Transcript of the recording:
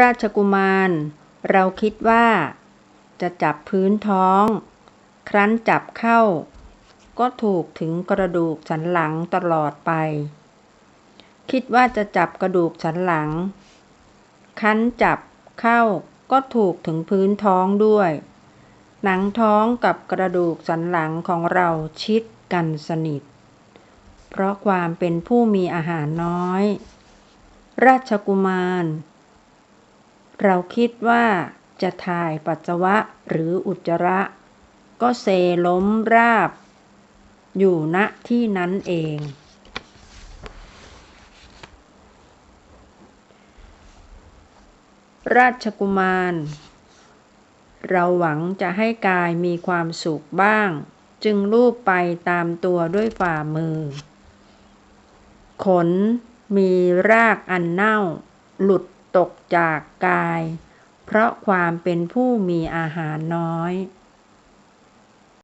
ราชกุมาร เราคิดว่า จะจับพื้นท้อง ครั้นจับเข้า ก็ถูกถึงกระดูกสันหลังตลอดไป คิดว่าจะจับกระดูกสันหลัง คั้นจับเข้าก็ถูกถึงพื้นท้องด้วย หนังท้องกับกระดูกสันหลังของเราชิดกันสนิท เพราะความเป็นผู้มีอาหารน้อย ราชกุมาร เราคิดว่าจะถ่ายปัสสาวะหรืออุจจาระ ก็เซล้มราบ อยู่ณที่นั้นเอง ราชกุมาร เราหวังจะให้กายมีความสุขบ้าง จึงลูบไปตามตัวด้วยฝ่ามือ ขนมีรากอันเน่า หลุด ตกจากกาย เพราะความเป็นผู้มีอาหารน้อย